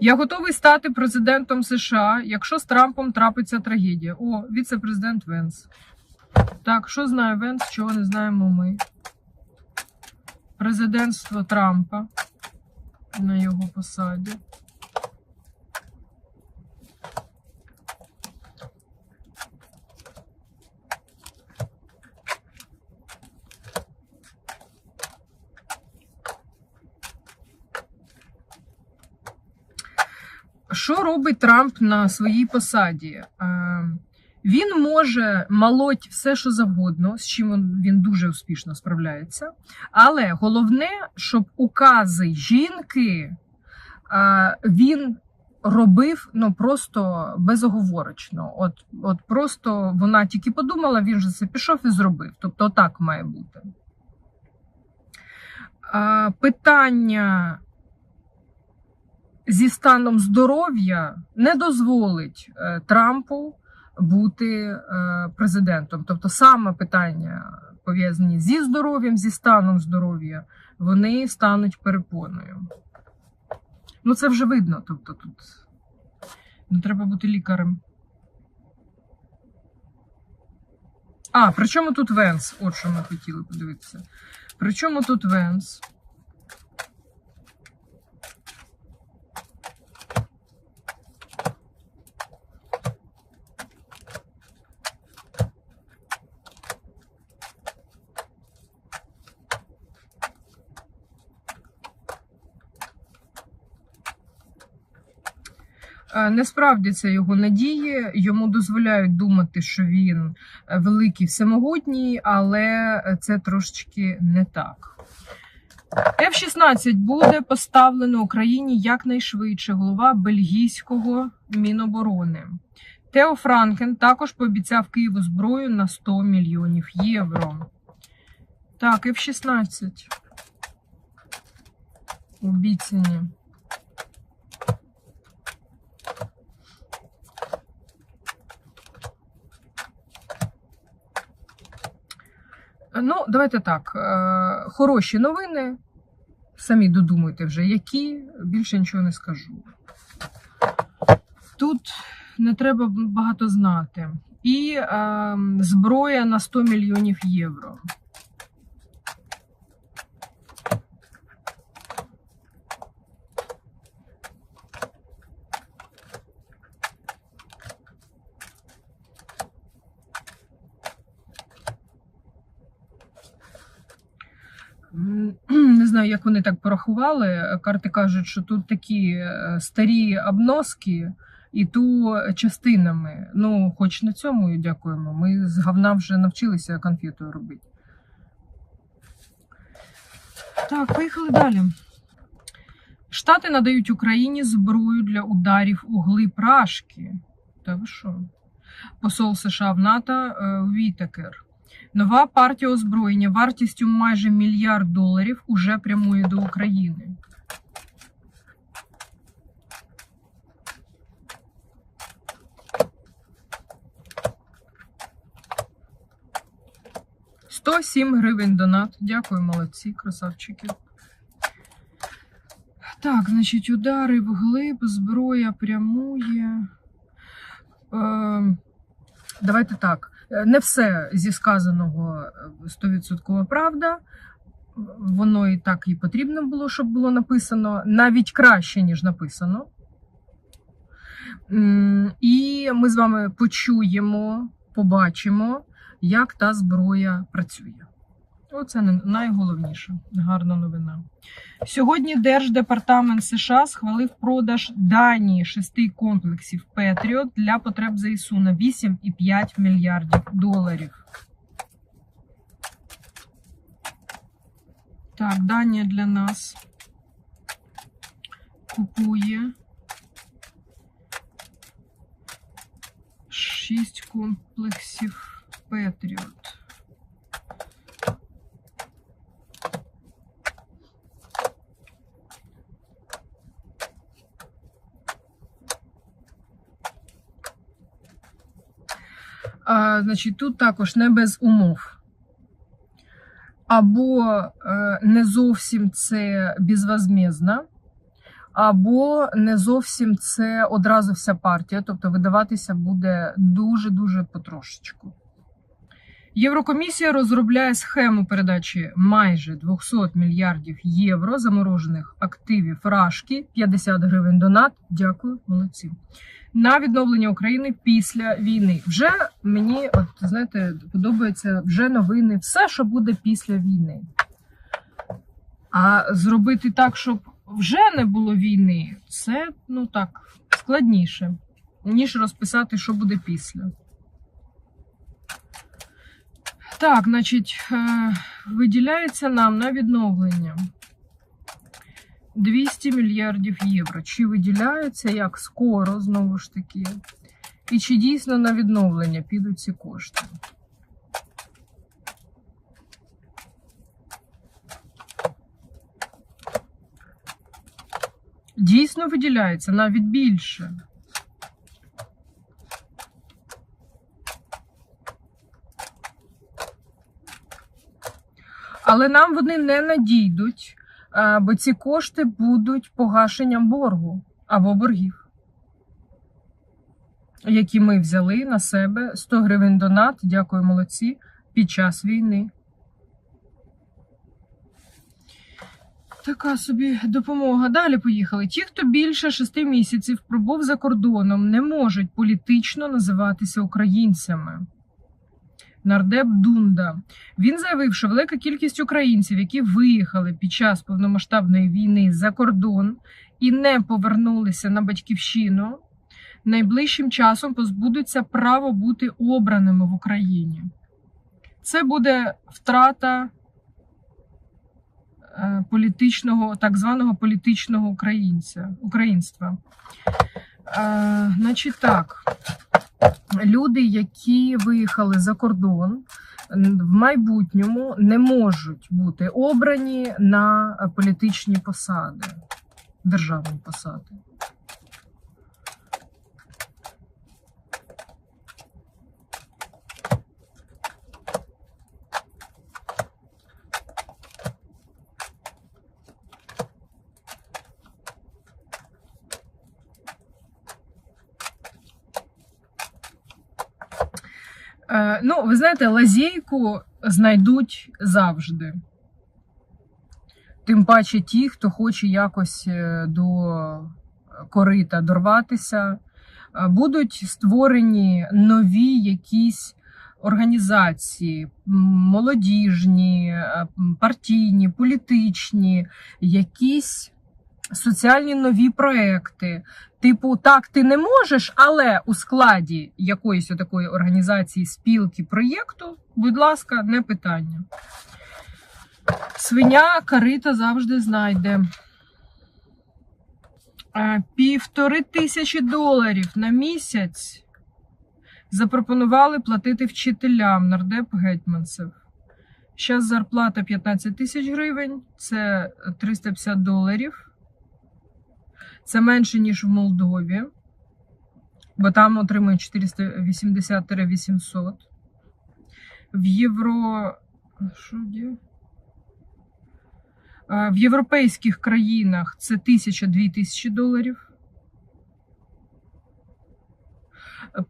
Я готовий стати президентом США, якщо з Трампом трапиться трагедія. О, віце-президент Венс. Так, що знає Венс, чого не знаємо ми? Президентство Трампа на його посаді. Що робить Трамп на своїй посаді? Е, Він може молоть все, що завгодно, з чим він- дуже успішно справляється. Але головне, щоб укази жінки е, він робив ну просто безоговорочно. От, от просто вона тільки подумала, він же це пішов і зробив. Тобто, так має бути. Е, Питання зі станом здоров'я не дозволить е, Трампу бути е, президентом. Тобто саме питання пов'язані зі здоров'ям, зі станом здоров'я, вони стануть перепоною. Ну, це вже видно. Тобто тут не треба бути лікарем. А, при чому тут Венс? От що ми хотіли подивитися. При чому тут Венс? Е, Не справдяться його надії, йому дозволяють думати, що він е, великий всемогутній, але це трошечки не так. F-16 буде поставлено Україні якнайшвидше голова бельгійського Міноборони. Тео Франкен також пообіцяв Києву зброю на 100 мільйонів євро. Так, F-16. Обіцяні. Ну, давайте так. е, Хороші новини. Самі додумайте вже, які, більше нічого не скажу. Тут не треба багато знати. І е, зброя на 100 мільйонів євро. М, Не знаю, як вони так порахували. Карти кажуть, що тут такі е, старі обноски, і ту частинами. Ну, хоч на цьому і дякуємо. Ми з говна вже навчилися конфету робити. Так, поїхали далі. Штати надають Україні зброю для ударів у глиб Рашки. Та ви що? Посол США в НАТО е, Вітекер. Нова партія озброєння вартістю майже мільярд доларів уже прямує до України. Сто сім гривень донат. Дякую, молодці, красавчики. Так, значить, удари вглиб, зброя прямує. Е, давайте так. Е, Не все зі сказаного стовідсоткова 100% правда. Воно і так і потрібно було, щоб було написано, навіть краще, ніж написано. І ми з вами почуємо, побачимо, як та зброя працює. Оце найголовніше, гарна новина. Сьогодні Держдепартамент США схвалив продаж Данії шести комплексів Петріот для потреб ЗСУ на 8,5 мільярдів доларів. Так, Данія для нас купує 6 комплексів Петріот. А, значить, тут також не без умов. Або е, не зовсім це безвозмездно, або не зовсім це одразу вся партія, тобто видаватися буде дуже-дуже потрошечку. Єврокомісія розробляє схему передачі майже 200 мільярдів євро заморожених активів Рашки, 50 гривень донат. Дякую, молодці. На відновлення України після війни. Вже мені, от знаєте, подобається вже новини, все, що буде після війни. А зробити так, щоб вже не було війни, це ну так складніше, ніж розписати, що буде після. Так, значить, е, виділяється нам на відновлення 200 мільярдів євро. Чи виділяється як скоро, знову ж таки, і чи дійсно на відновлення підуть ці кошти? Дійсно виділяється навіть більше. Але нам вони не надійдуть, бо ці кошти будуть погашенням боргу або боргів, які ми взяли на себе 100 гривень донат, дякую молодці, під час війни. Така собі допомога. Далі поїхали. Ті, хто більше шести місяців пробув за кордоном, не можуть політично називатися українцями. Нардеп Дунда. Він заявив, що велика кількість українців, які виїхали під час повномасштабної війни за кордон і не повернулися на батьківщину, найближчим часом позбудуться права бути обраними в Україні. Це буде втрата е, політичного, так званого політичного українця, українства. Е, значить так люди, які виїхали за кордон, в майбутньому не можуть бути обрані на політичні посади, державні посади. Ну, ви знаєте, лазейку знайдуть завжди. Тим паче ті, хто хоче якось е, до корита дорватися, е, будуть створені нові якісь організації, молодіжні, е, партійні, політичні, якісь соціальні нові проекти. Типу, так, ти не можеш, але у складі якоїсь такої організації, спілки, проєкту, будь ласка, не питання. Свиня карита завжди знайде. Е, Півтори тисячі доларів на місяць запропонували платити вчителям нардеп Гетьманцев. Зараз зарплата 15 тисяч гривень, це 350 доларів. Це менше, ніж в Молдові, бо там отримують 480-800. В євро. Що? А, В європейських країнах це 1000-2000 доларів.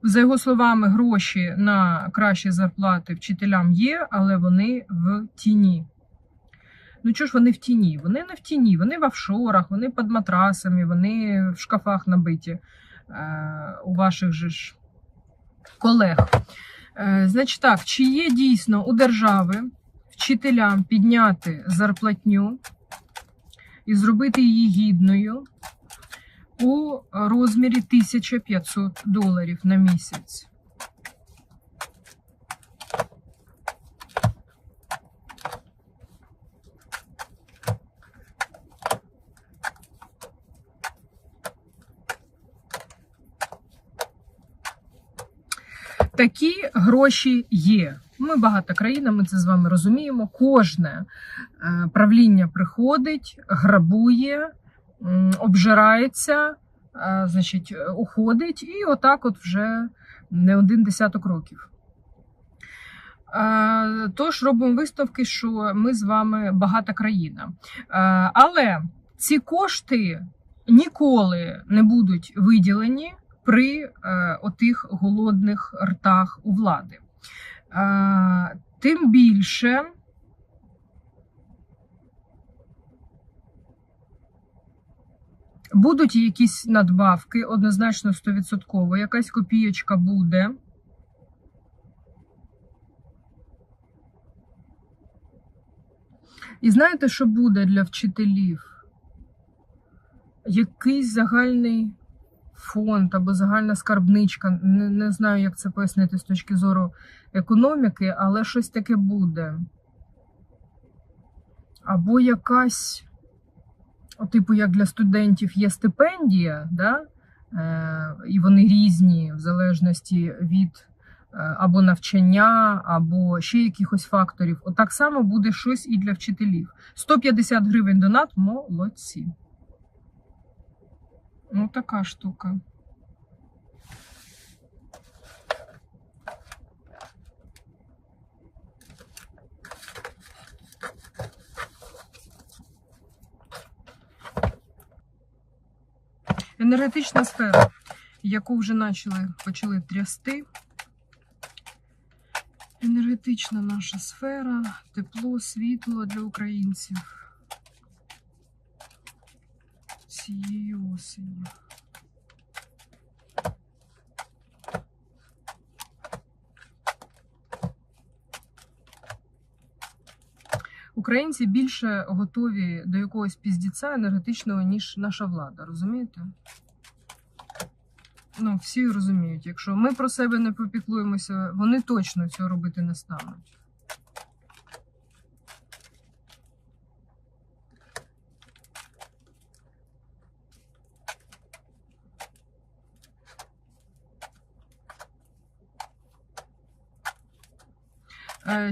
За його словами, гроші на кращі зарплати вчителям є, але вони в тіні. Ну чого ж вони в тіні? Вони не в тіні, вони в офшорах, вони під матрасами, вони в шкафах набиті е, у ваших же ж колег. Е, значить так, чи є дійсно у держави вчителям підняти зарплатню і зробити її гідною у розмірі 1500 доларів на місяць? Такі гроші є. Ми багата країна, ми це з вами розуміємо. Кожне е, правління приходить, грабує, обжирається, е, значить, уходить, і отак от вже не один десяток років. Е, Тож робимо висновки, що ми з вами багата країна. Але ці кошти ніколи не будуть виділені при е, отих голодних ртах у влади. Е, тим більше. Будуть якісь надбавки, однозначно 100%, якась копієчка буде. І знаєте, що буде для вчителів? Якийсь загальний фонд або загальна скарбничка. Не, не знаю, як це пояснити з точки зору економіки, але щось таке буде. Або якась, типу, як для студентів є стипендія, да? е, і вони різні в залежності від е, або навчання, або ще якихось факторів. Отак само буде щось і для вчителів. 150 гривень донат молодці. Ну, така штука. Енергетична сфера, яку вже почали, почали трясти. Енергетична наша сфера, тепло, світло для українців цієї осені. Українці більше готові до якогось піздіця енергетичного, ніж наша влада, розумієте? Ну, всі розуміють, якщо ми про себе не попіклуємося, вони точно цього робити не стануть.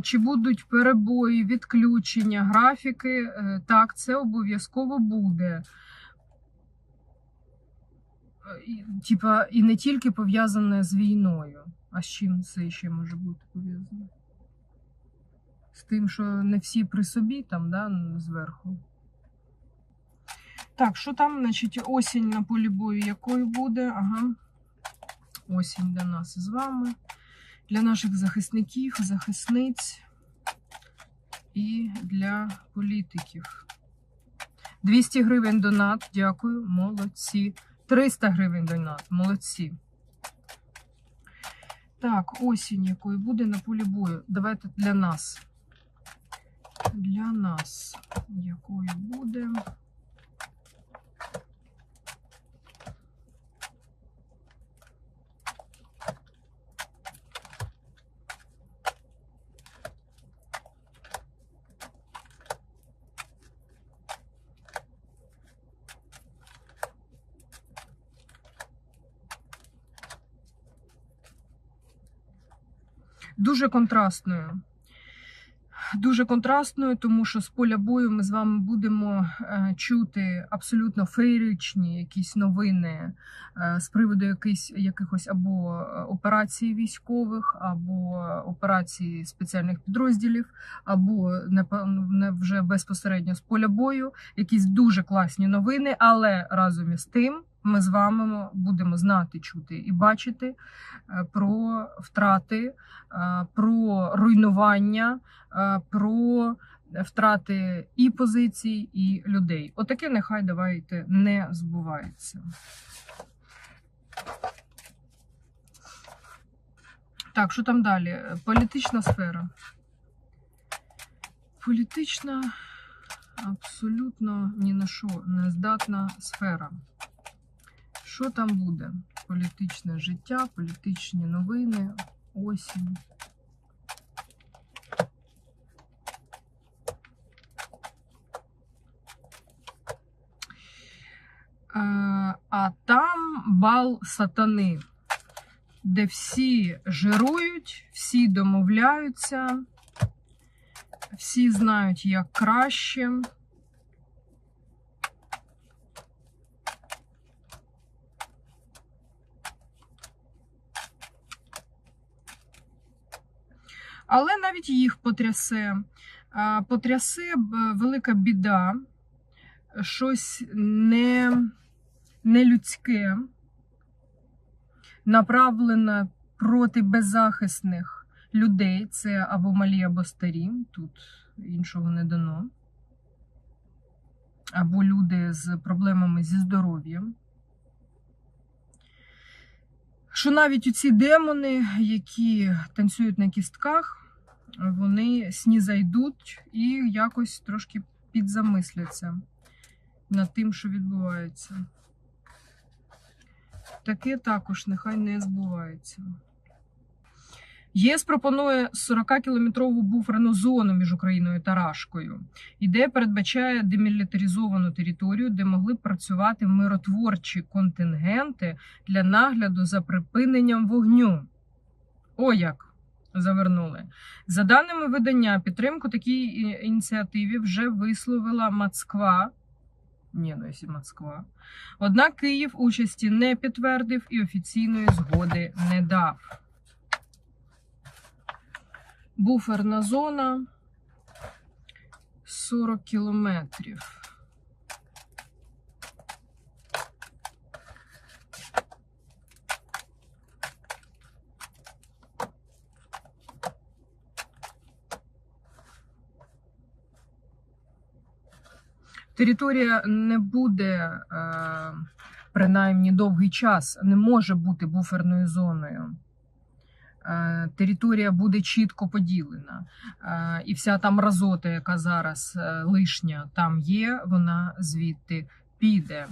Чи будуть перебої, відключення, графіки? Е, Так, це обов'язково буде. Е, Типа, і не тільки пов'язане з війною. А з чим це ще може бути пов'язано? З тим, що не всі при собі там, да, зверху. Так, що там, значить, осінь на полі бою якою буде? Ага. Осінь для нас з вами для наших захисників, захисниць і для політиків. 200 гривень донат, дякую, молодці. 300 гривень донат, молодці. Так, осінь якою буде на полі бою. Давайте для нас. Для нас якою буде. Дуже контрастною. Дуже контрастною, тому що з поля бою ми з вами будемо е, чути абсолютно феєричні якісь новини е, з приводу якихось, якихось або операцій військових, або операцій спеціальних підрозділів, або не вже безпосередньо з поля бою. Якісь дуже класні новини, але разом із тим ми з вами будемо знати, чути і бачити е, про втрати, е, про руйнування, е, про втрати і позицій, і людей. Отаке нехай давайте не збувається. Так, що там далі? Політична сфера. Політична абсолютно ні на що не здатна сфера. Що там буде? Політичне життя, політичні новини, осінь. А там бал сатани, де всі жирують, всі домовляються, всі знають, як краще. Але навіть їх потрясе. Потрясе велика біда, щось не нелюдське, направлене проти беззахисних людей. Це або малі, або старі. Тут іншого не дано. Або люди з проблемами зі здоров'ям. Що навіть оці демони, які танцюють на кістках, вони снізайдуть і якось трошки підзамисляться над тим, що відбувається. Таке також нехай не збувається. ЄС пропонує 40-кілометрову буферну зону між Україною та Рашкою. Ідея передбачає демілітаризовану територію, де могли б працювати миротворчі контингенти для нагляду за припиненням вогню. О, як завернули. За даними видання, підтримку такій ініціативі вже висловила Москва. Ні, ну якщо Москва. Однак Київ участі не підтвердив і офіційної згоди не дав. Буферна зона 40 кілометрів. Територія не буде, е, принаймні довгий час, не може бути буферною зоною. Е, Територія буде чітко поділена. Е, І вся та мразота, яка зараз е, лишня там є, вона звідти піде.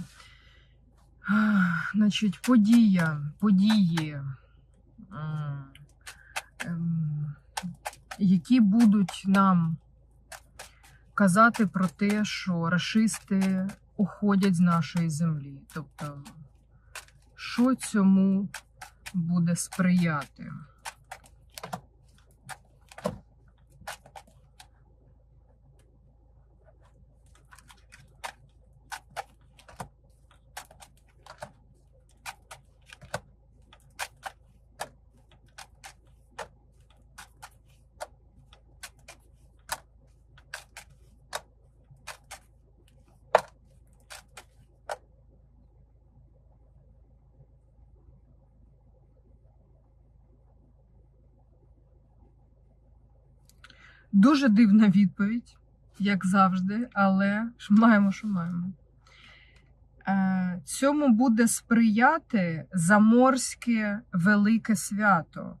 Значить, подія, події, ем, які будуть нам казати про те, що рашисти уходять з нашої землі. Тобто, що цьому буде сприяти? Дуже дивна відповідь, як завжди, але ж маємо, що маємо. Е, Цьому буде сприяти заморське велике свято,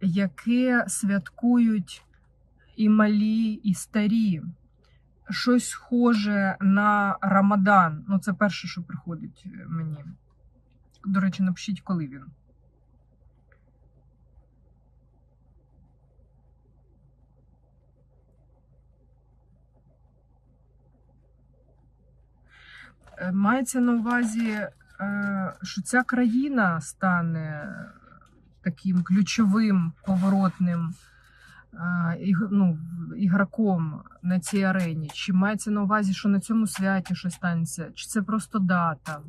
яке святкують і малі, і старі. Щось схоже на Рамадан. Ну, це перше, що приходить е, мені. До речі, напишіть, коли він. Е, Мається на увазі, е, що ця країна стане таким ключовим поворотним е, ну, ігроком на цій арені. Чи мається на увазі, що на цьому святі щось станеться? Чи це просто дата?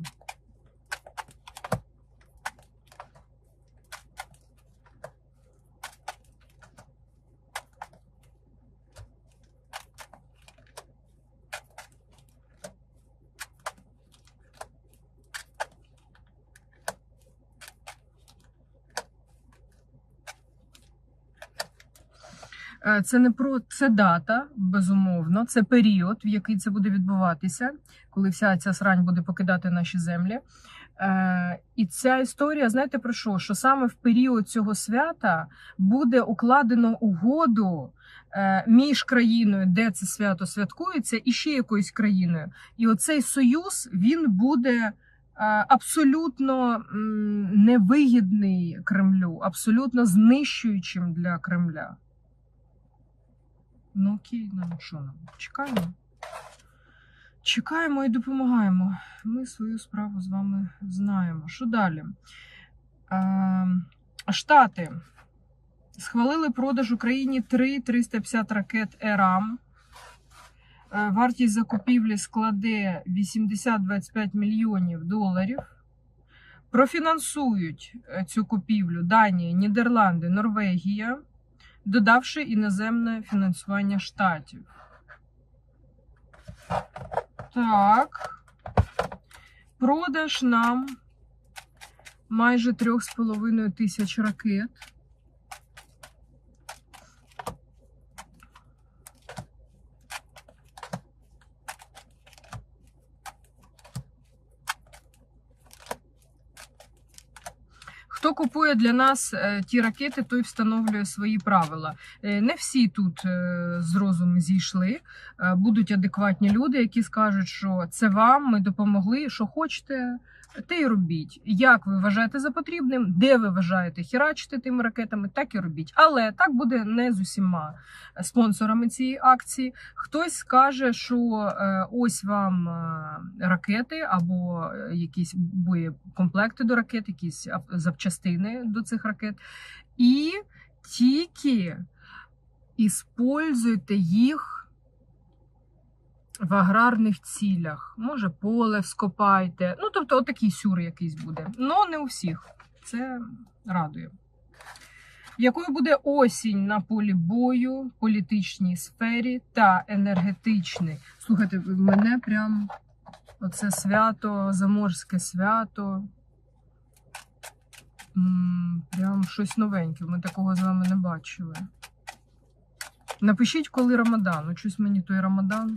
Це не про це дата, безумовно, це період, в який це буде відбуватися, коли вся ця срань буде покидати наші землі. Е, І ця історія, знаєте про що? Що саме в період цього свята буде укладено угоду е, між країною, де це свято святкується, і ще якоюсь країною. І оцей союз він буде е, абсолютно невигідний Кремлю, абсолютно знищуючим для Кремля. Ну окей, ну що нам? Чекаємо. Чекаємо і допомагаємо. Ми свою справу з вами знаємо. Що далі? Е, Штати схвалили продаж Україні 3 350 ракет ЕРАМ. Е, Вартість закупівлі складе 80-25 мільйонів доларів. Профінансують е, цю купівлю Данія, Нідерланди, Норвегія, додавши іноземне фінансування штатів. Так. продаж нам майже 3,5 тисяч ракет. Хто купує для нас е, ті ракети, той встановлює свої правила. Е, Не всі тут е, з розуму зійшли. Будуть адекватні люди, які скажуть, що це вам, ми допомогли. Що хочете, те й робіть. Як ви вважаєте за потрібним, де ви вважаєте херачити тими ракетами, так і робіть. Але так буде не з усіма спонсорами цієї акції. Хтось скаже, що ось вам ракети або якісь боєкомплекти до ракет, якісь ап- запчастини до цих ракет. І тільки іспользуйте їх в аграрних цілях. Може, поле вскопайте. Ну, тобто, отакий сюр якийсь буде. Ну, не у всіх. Це радує. Якою буде осінь на полі бою, політичній сфері та енергетичній? Слухайте, в мене прям оце свято, заморське свято. Прям щось новеньке. Ми такого з вами не бачили. Напишіть, коли Рамадан. Ну, щось мені той Рамадан